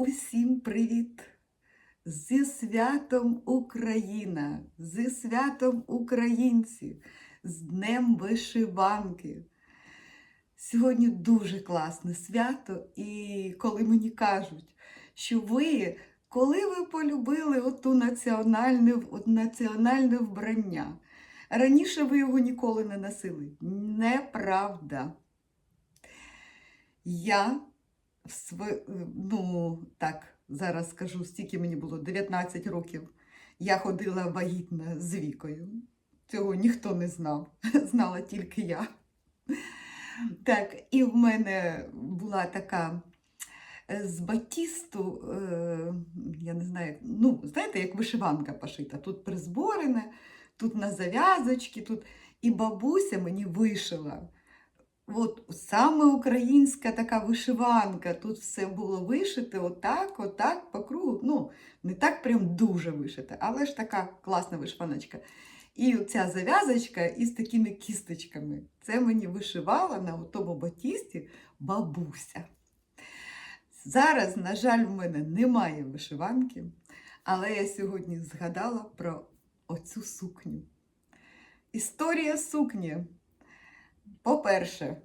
Усім привіт! Зі святом Україна, зі святом українці, з Днем Вишиванки. Сьогодні дуже класне свято, і коли мені кажуть, що ви, коли ви полюбили оту національне, от національне вбрання, раніше ви його ніколи не носили. Неправда. Я. ну, так, зараз скажу, стільки мені було 19 років. Я ходила вагітна з вікою. Цього ніхто не знав, знала тільки я. Так, і в мене була така е, з батісту, е, я не знаю, ну, знаєте, як вишиванка пошита. Тут призборене, тут на зав'язочки, тут. І бабуся мені вишила. От саме українська така вишиванка. Тут все було вишите отак, отак, по кругу. Ну, не так прям дуже вишите, але ж така класна вишиваночка. І ця зав'язочка із такими кісточками. Це мені вишивала на тому батісті бабуся. Зараз, на жаль, в мене немає вишиванки, але я сьогодні згадала про оцю сукню. Історія сукні. По-перше,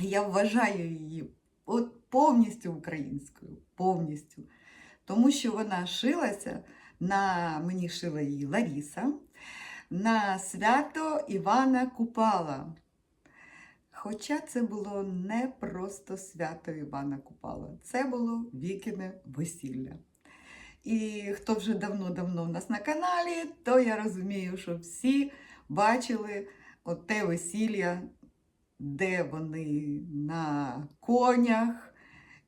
я вважаю її от повністю українською, повністю. Тому що вона шилася на мені шила її Ларіса на свято Івана Купала. Хоча це було не просто свято Івана Купала, це було вікіне весілля. І хто вже давно-давно в нас на каналі, то я розумію, що всі бачили оте весілля, де вони на конях,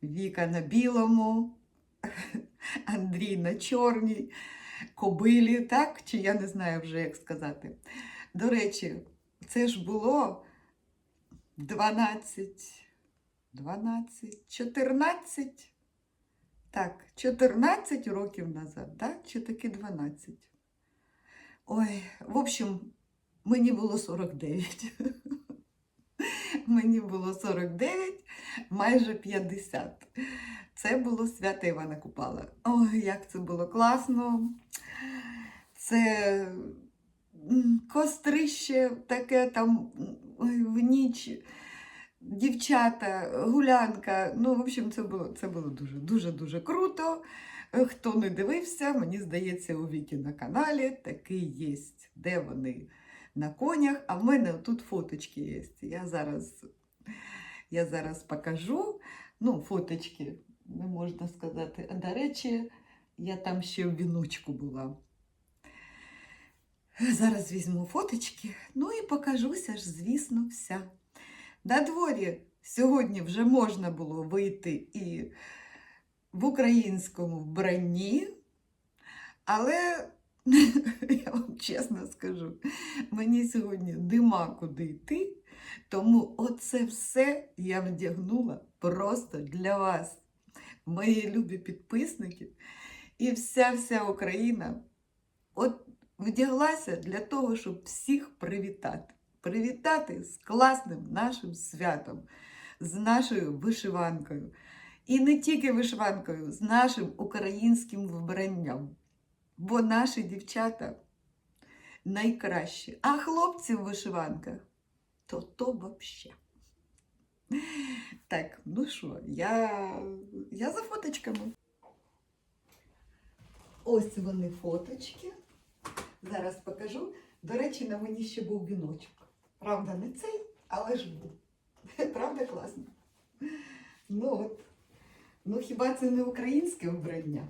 Віка на білому, Андрій на чорній, кобилі, так? Чи я не знаю вже, як сказати. До речі, це ж було 12, 12, 14. Так, 14 років назад, так? Чи таки 12? Ой, в общем, мені було 49. Мені було 49, майже 50. Це було свято Івана Купала. Ой, як це було класно. Це кострище таке там ой, в ніч. Дівчата, гулянка. Ну, в общем, це було, це було дуже, дуже, дуже круто. Е, Хто не дивився, мені здається, у Вікі на каналі такий є, де вони на конях, а в мене тут фоточки є. Я зараз, я зараз покажу. Ну, фоточки, не можна сказати. А до речі, я там ще в віночку була. Зараз візьму фоточки, ну і покажуся ж, звісно, вся. На дворі сьогодні вже можна було вийти і в українському вбранні, але я вам чесно скажу, мені сьогодні нема куди йти, тому оце все я вдягнула просто для вас, мої любі підписники, і вся-вся Україна от вдяглася для того, щоб всіх привітати. Привітати з класним нашим святом, з нашою вишиванкою. І не тільки вишиванкою, з нашим українським вбранням. Бо наші дівчата найкращі. А хлопці в вишиванках то то вообще. Так, ну що, я, я за фоточками. Ось вони фоточки. Зараз покажу. До речі, на мені ще був віночок. Правда, не цей, але ж був. Правда, класно? Ну от. Ну хіба це не українське вбрання?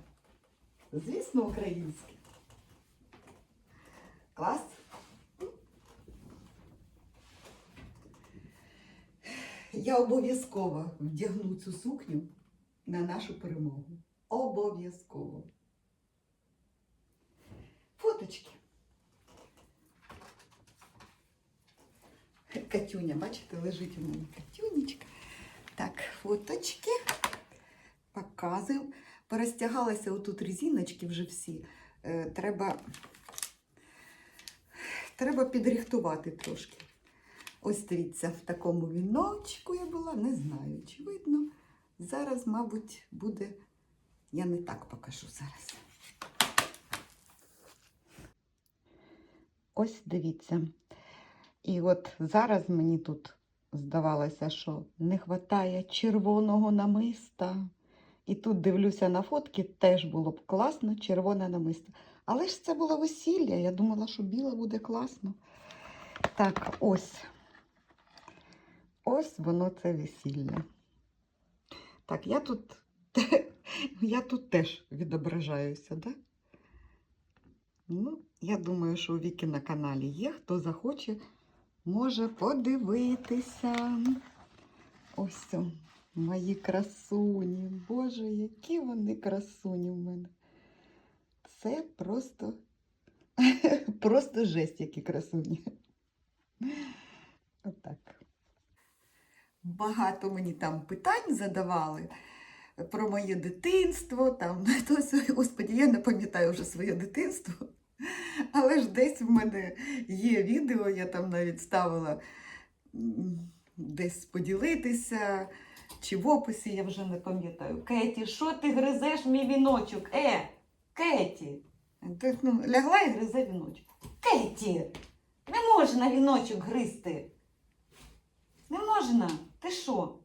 Звісно, українське. Клас. Я обов'язково вдягну цю сукню на нашу перемогу. Обов'язково. Фоточки. Катюня, бачите, лежить у мене Катюнечка. Так, фоточки. Показуємо. Порозтягалися отут резиночки вже всі. Е, треба, треба підрихтувати трошки. Ось дивіться, в такому віночку я була, не знаю, чи видно. Зараз, мабуть, буде. Я не так покажу зараз. Ось дивіться. І от зараз мені тут здавалося, що не вистачає червоного намиста. І тут дивлюся на фотки, теж було б класно червоне намисто. Але ж це було весілля. Я думала, що біле буде класно. Так, ось. Ось воно це весілля. Так, я тут, я тут теж відображаюся, да? Ну, я думаю, що у Віки на каналі є. Хто захоче, може подивитися. Ось мої красуні. Боже, які вони красуні в мене. Це просто, просто жесть, які красуні. Отак. Багато мені там питань задавали про моє дитинство. Там, хтось, господі, я не пам'ятаю вже своє дитинство. Але ж десь в мене є відео, я там навіть ставила десь поділитися, чи в описі, я вже не пам'ятаю. Кеті, що ти гризеш мій віночок? Е, Кеті. Ти, ну, лягла і гризе віночок. Кеті, не можна віночок гризти. Не можна. Ти що?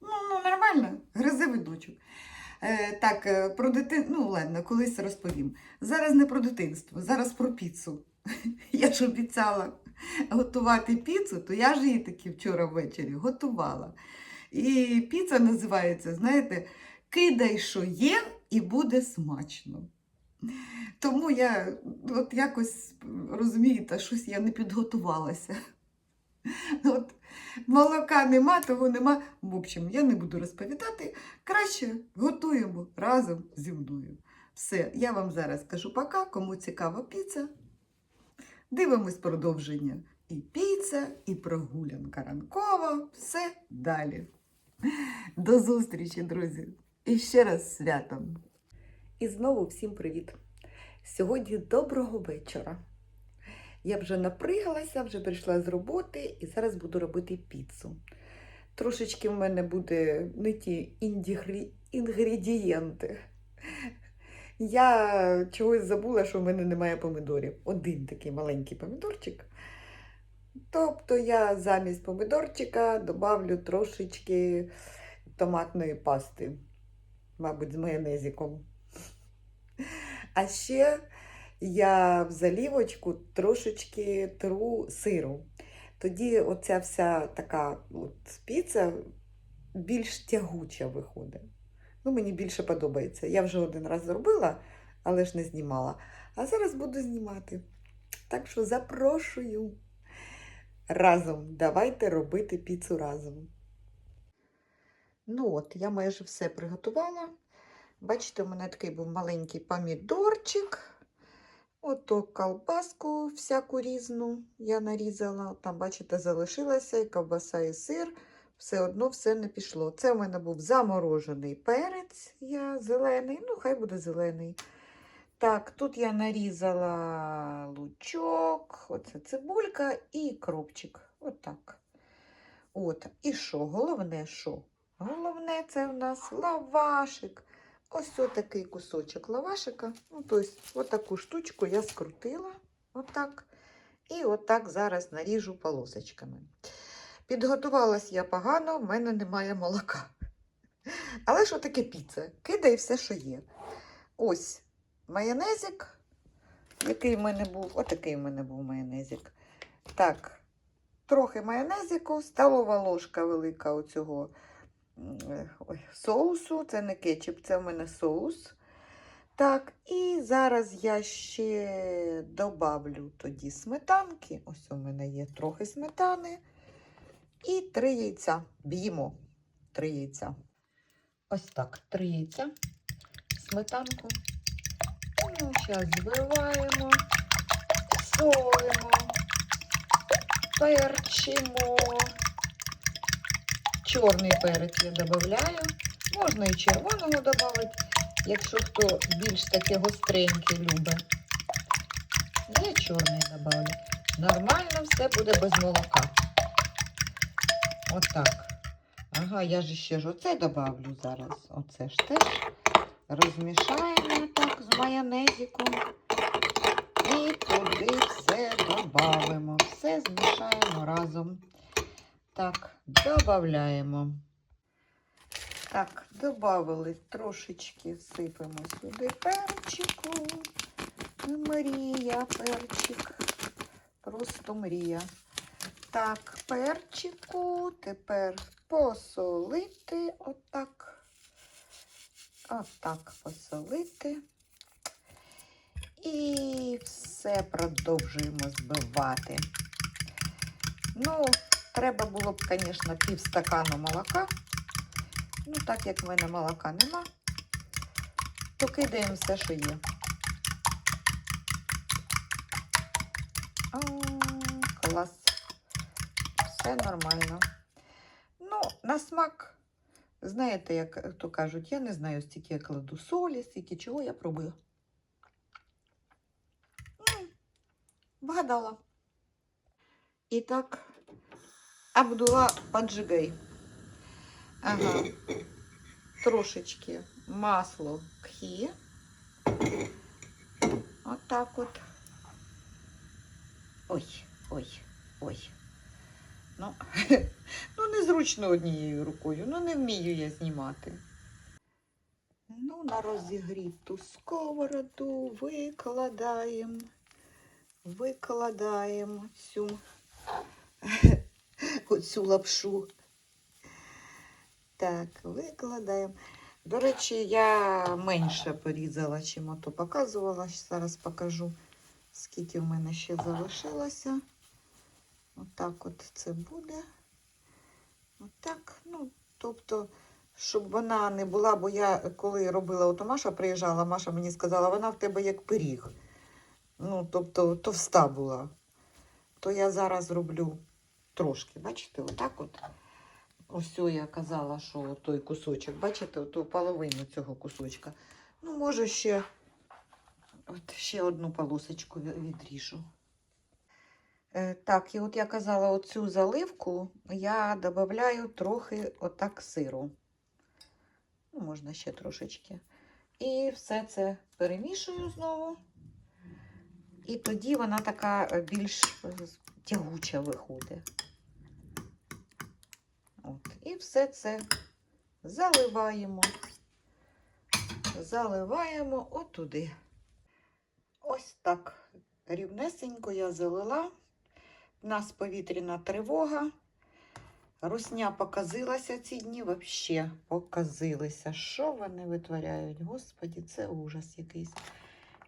Ну, ну нормально, гризе віночок. Е, так, е, про дитин... ну ладно, колись розповім. Зараз не про дитинство, зараз про піцу. Я ж обіцяла готувати піцу, то я ж її таки вчора ввечері готувала. І піца називається, знаєте, кидай, що є, і буде смачно. Тому я от якось розумієте, щось я не підготувалася. От, молока нема, того нема. В общем, я не буду розповідати. Краще готуємо разом зі мною. Все, я вам зараз кажу пока, кому цікава піца. Дивимось продовження. І піца, і прогулянка ранкова. Все далі. До зустрічі, друзі! І ще раз святом. І знову всім привіт! Сьогодні доброго вечора. Я вже напригалася, вже прийшла з роботи і зараз буду робити піцу. Трошечки в мене буде не ті інгредієнти. Я чогось забула, що в мене немає помидорів. Один такий маленький помідорчик. Тобто я замість помидорчика добавлю трошечки томатної пасти, мабуть, з майонезиком. А ще я в залівочку трошечки тру сиру. Тоді оця вся така от піца більш тягуча виходить. Ну, мені більше подобається. Я вже один раз зробила, але ж не знімала. А зараз буду знімати. Так що запрошую разом. Давайте робити піцу разом. Ну от, я майже все приготувала. Бачите, у мене такий був маленький помідорчик. Ото колбаску всяку різну я нарізала. Там, бачите, залишилася і ковбаса, і сир. Все одно все не пішло. Це в мене був заморожений перець, я зелений, ну, хай буде зелений. Так, тут я нарізала лучок, оце цибулька і кропчик. Отак. От. І що? Головне, що? Головне, це в нас лавашик. Ось отакий кусочок лавашика. Ну, тобто, отаку штучку я скрутила. Отак. І отак зараз наріжу полосочками. Підготувалась я погано, в мене немає молока. Але що таке піца? Кидай все, що є. Ось майонезик, який в мене був. Отакий в мене був майонезик. Так, трохи майонезику, столова ложка велика оцього ой, соусу. Це не кетчуп, це в мене соус. Так, і зараз я ще добавлю тоді сметанки. Ось у мене є трохи сметани. І три яйця. Б'ємо три яйця. Ось так, три яйця, сметанку. Ну, зараз збиваємо, солимо, перчимо. Чорний перець я додаю. Можна і червоного додати, якщо хто більш таке гостреньке любить. Я чорний додаю. Нормально все буде без молока. Отак. Ага, я ж ще ж оце добавлю зараз. Оце ж теж розмішаємо так з майонезиком. І туди все додаємо. Все змішаємо разом. Так, додаємо. Так, додали трошечки, сипемо сюди перчику. Мрія, перчик. Просто мрія. Так, перчику тепер посолити. Отак. Отак посолити. І все продовжуємо збивати. Ну, треба було б, звісно, пів стакану молока. Ну, так як в мене молока нема, то кидаємо все, що є. О, клас. Все нормально. Ну, на смак, знаєте, як то кажуть, я не знаю, стільки я кладу солі, стільки чого я пробую. М, Вгадала. І так, Абдула поджигай. Ага. Трошечки масло кхі. Отак от. Ой, ой, ой. Ну, ну, незручно однією рукою. Ну, не вмію я знімати. Ну, на розігріту сковороду викладаємо, викладаємо цю, оцю лапшу. Так, викладаємо. До речі, я менше порізала, чим ото показувала. Зараз покажу, скільки в мене ще залишилося. Отак от це буде. Отак. Ну, тобто, щоб вона не була, бо я коли робила, ото Маша приїжджала, Маша мені сказала, вона в тебе як пиріг. Ну, тобто, товста була. То я зараз роблю трошки, бачите, отак от. Ось я казала, що той кусочок, бачите, ту половину цього кусочка. Ну, може, ще, от ще одну полосочку ві- відріжу. Е, так, і от я казала, оцю заливку я додаю трохи отак сиру. Ну, можна ще трошечки. І все це перемішую знову. І тоді вона така е, більш е, тягуча виходить. От. І все це заливаємо. Заливаємо отуди. Ось так. Рівнесенько я залила. У нас повітряна тривога. Русня показилася ці дні, взагалі показилися. Що вони витворяють? Господі, це ужас якийсь.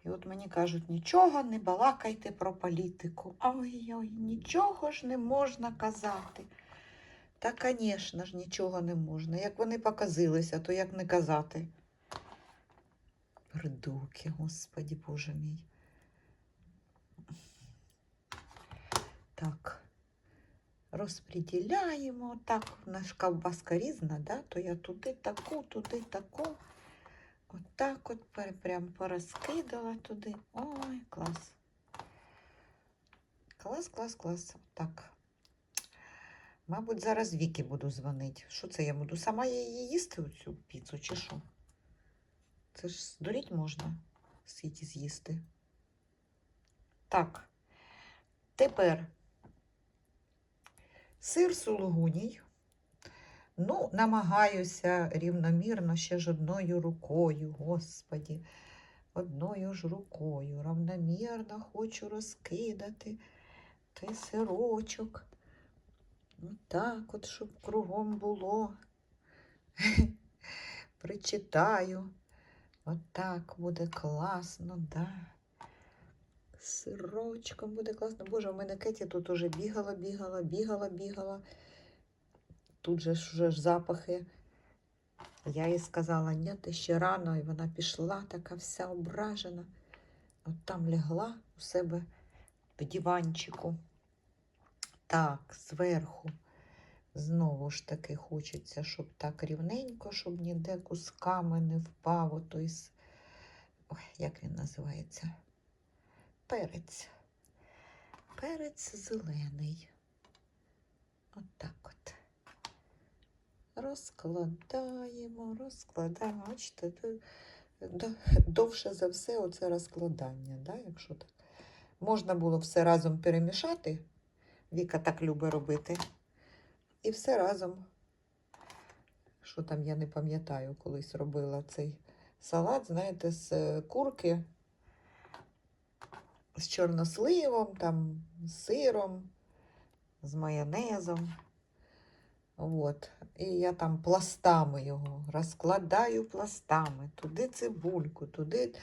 І от мені кажуть, нічого не балакайте про політику. Ой-ой, нічого ж не можна казати. Та, звісно ж, нічого не можна. Як вони показилися, то як не казати. Придурки, господі, боже мій. Так. Розподіляємо. Так, у нас ковбаска різна, да? то я туди таку, туди таку. Отак от пер- прям порозкидала туди. Ой, клас. Клас, клас, клас. Так. Мабуть, зараз Віки буду дзвонити. Що це я буду? Сама її їсти оцю піцу чи що? Це ж здуріть можна скільки з'їсти. Так. Тепер сир сулугуній. Ну, намагаюся рівномірно ще ж одною рукою, господі, одною ж рукою. Равномірно хочу розкидати той сирочок. Так от, щоб кругом було. Причитаю. Отак буде класно, да. Сирочком буде класно. Боже, у мене Кеті тут уже бігала, бігала, бігала, бігала. Тут же ж вже ж запахи. Я їй сказала, ні, ти ще рано, і вона пішла, така вся ображена. От там лягла у себе в диванчику. Так, зверху. Знову ж таки хочеться, щоб так рівненько, щоб ніде кусками не впав с- ой, як він називається? Перець. Перець зелений. От так от. розкладаємо, розкладаємо. Бачите, довше за все оце розкладання, да, якщо так. Можна було все разом перемішати. Віка так любить робити. І все разом. Що там, я не пам'ятаю, колись робила цей салат, знаєте, з е, курки, з чорносливом, там, з сиром, з майонезом. От. І я там пластами його розкладаю пластами. Туди цибульку, туди.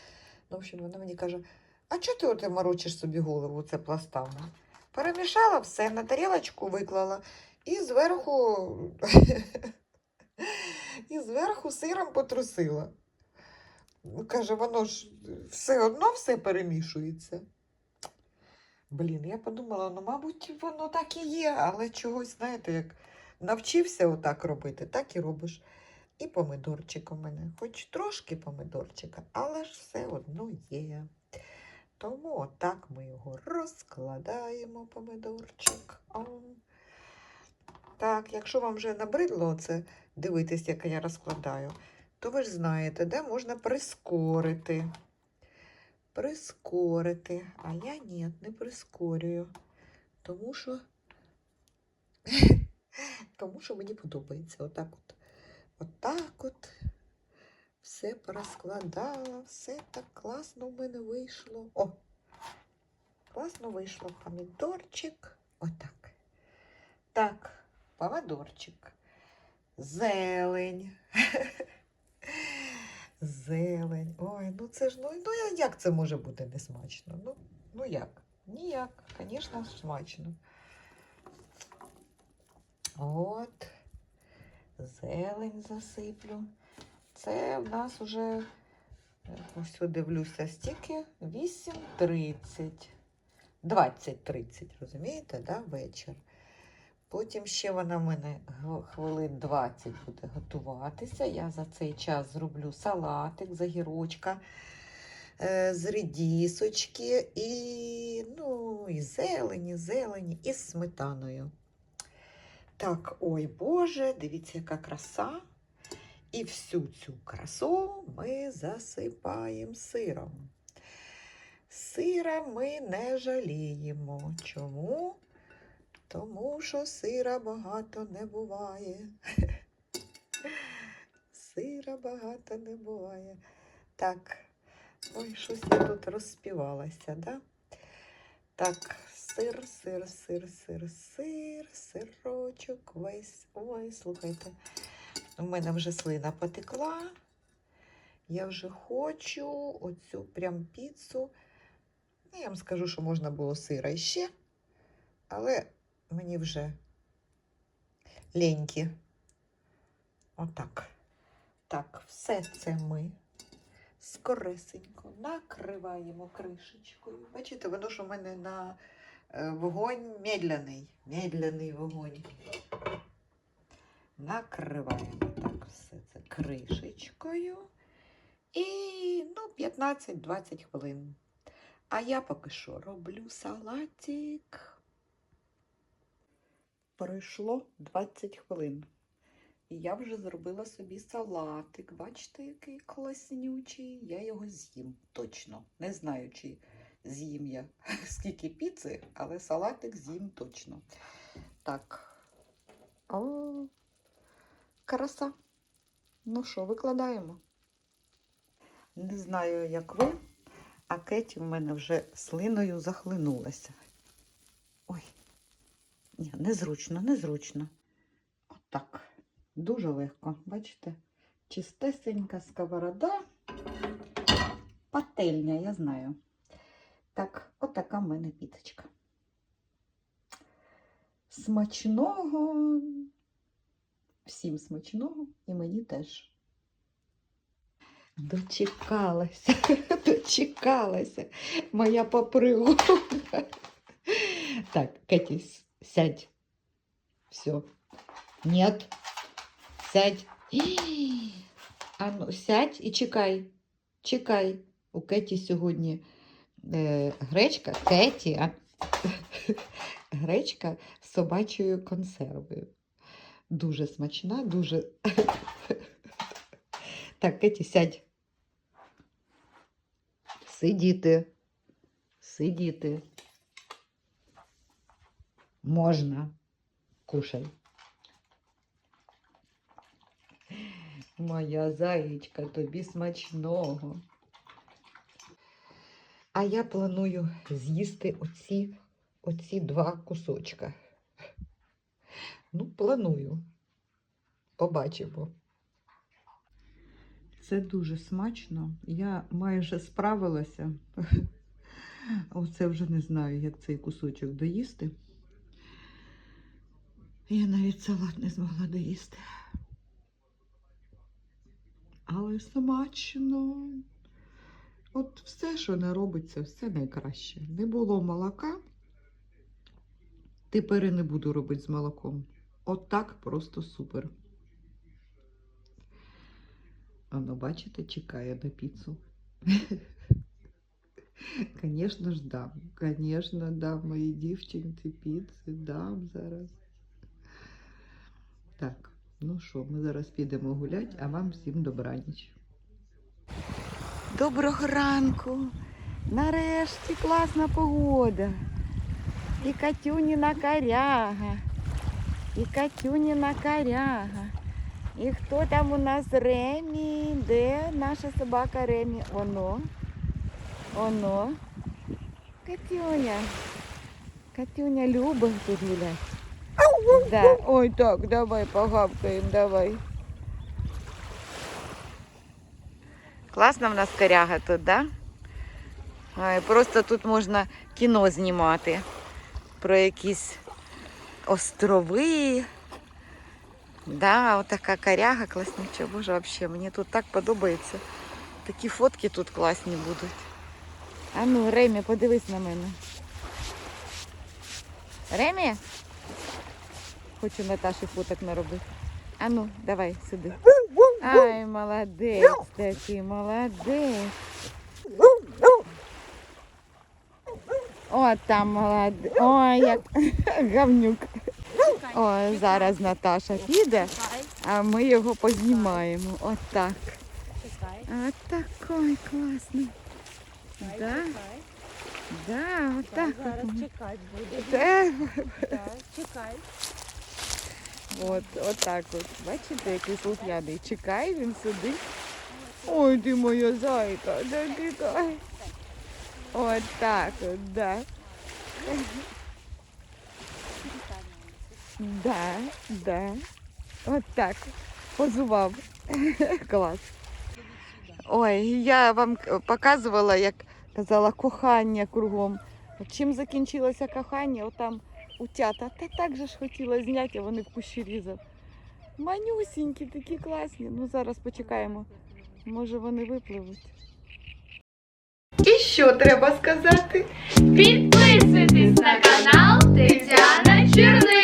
Ну, в общем, вона мені каже: а чого ти оте морочиш собі голову це пластами? Перемішала все, на тарілочку виклала і зверху, і зверху сиром потрусила. Каже, воно ж все одно все перемішується. Блін, я подумала, ну, мабуть, воно так і є, але чогось, знаєте, як навчився отак робити, так і робиш. І помидорчик у мене, хоч трошки помидорчика, але ж все одно є. Тому отак ми його розкладаємо, помидорчик. Так, якщо вам вже набридло це дивитись, як я розкладаю, то ви ж знаєте, де можна прискорити. Прискорити. А я ні, не прискорюю. Тому що, тому що мені подобається. Отак от. Отак от. Все порозкладала, все так класно в мене вийшло. О! Класно вийшло помідорчик. Отак. Так, помидорчик. Зелень. Зелень. Ой, ну це ж, ну, ну як це може бути несмачно? Ну, ну як? Ніяк, звісно, смачно. От. Зелень засиплю. Це в нас уже, е, ось дивлюся, стільки 8.30. 20.30, розумієте, да, вечір. Потім ще вона в мене хвилин 20 буде готуватися. Я за цей час зроблю салатик, загірочка, е, з редісочки і, ну, і зелені, зелені, і з сметаною. Так, ой Боже, дивіться, яка краса. І всю цю красу ми засипаємо сиром. Сира ми не жаліємо. Чому? Тому що сира багато не буває. Сира багато не буває. Так, ой, щось я тут розспівалася, да? Так, сир, сир, сир, сир, сир, сирочок весь. Ой, слухайте. У мене вже слина потекла. Я вже хочу оцю прям піцу. Ну, я вам скажу, що можна було сира іще, але мені вже ленькі. Отак. Так, все це ми скоресенько накриваємо кришечкою. Бачите, воно ж у мене на е, вогонь медляний. Медляний вогонь. Накриваємо так все це кришечкою. І ну, 15-20 хвилин. А я поки що роблю салатик. Пройшло 20 хвилин. І я вже зробила собі салатик. Бачите, який класнючий. Я його з'їм точно. Не знаю, чи з'їм я скільки піци, але салатик з'їм точно. Так. О, краса. Ну що, викладаємо. Не знаю, як ви, а Кеті в мене вже слиною захлинулася. Ні, незручно, незручно. Отак. Дуже легко, бачите? Чистесенька сковорода. Пательня, я знаю. Так, отака в мене піточка. Смачного. Всім смачного і мені теж. Дочекалася, дочекалася. Моя попригода. Так, Кеті, с- сядь. Все. Нет. Сядь. А ну, сядь і чекай. Чекай. У Кеті сьогодні е, гречка. Кеті, а... гречка з собачою консервою. дуже смачна, дуже. Так, Кеті, сядь. Сидіти. Сидіти. Можна. Кушай. Моя заєчка, тобі смачного. А я планую з'їсти оці, оці два кусочка. Ну, планую. Побачимо. Це дуже смачно. Я майже справилася. Оце вже не знаю, як цей кусочок доїсти. Я навіть салат не змогла доїсти. Але смачно. От все, що не робиться, все найкраще. Не було молока. Тепер і не буду робити з молоком. От так просто супер. Воно, бачите, чекає на піцу. Звісно ж, дам. Звісно, дам моїй дівчинці піци, дам зараз. Так, ну що, ми зараз підемо гуляти, а вам всім добраніч. Доброго ранку. Нарешті класна погода. І Катюніна коряга. І Катюніна коряга. І хто там у нас Ремі? Де наша собака Ремі? Оно. Оно. Катюня. Катюня любить тут гуляти. Да. Ой, так, давай погавкаємо, давай. Класна в нас коряга тут, да? Ой, просто тут можна кіно знімати про якісь острови. Да, отака коряга класнюча. Боже, взагалі, мені тут так подобається. Такі фотки тут класні будуть. А ну, Ремі, подивись на мене. Ремі? Хочу Наташі фоток наробити. А ну, давай сюди. Ай, молодець такий, молодець. О, там молодець. Ой, як гавнюк. Ой, зараз Наташа піде, а ми його познімаємо. Отак. От такий класний. Да? Да, отак. Зараз чекати буде. Чекай. От, отак от. Бачите, який слухняний. Чекай, він сидить. Ой, ти моя зайка, да тікай. От так от, да. Да, да. От так. Позував. Клас. Ой, я вам показувала, як казала, кохання кругом. Чим закінчилося кохання? Отам утята. Та так же ж хотіла зняти, а вони в кущі різав. Манюсінькі, такі класні. Ну зараз почекаємо. Може вони випливуть. І що треба сказати? Підписуйтесь на канал Тетяна Черниш.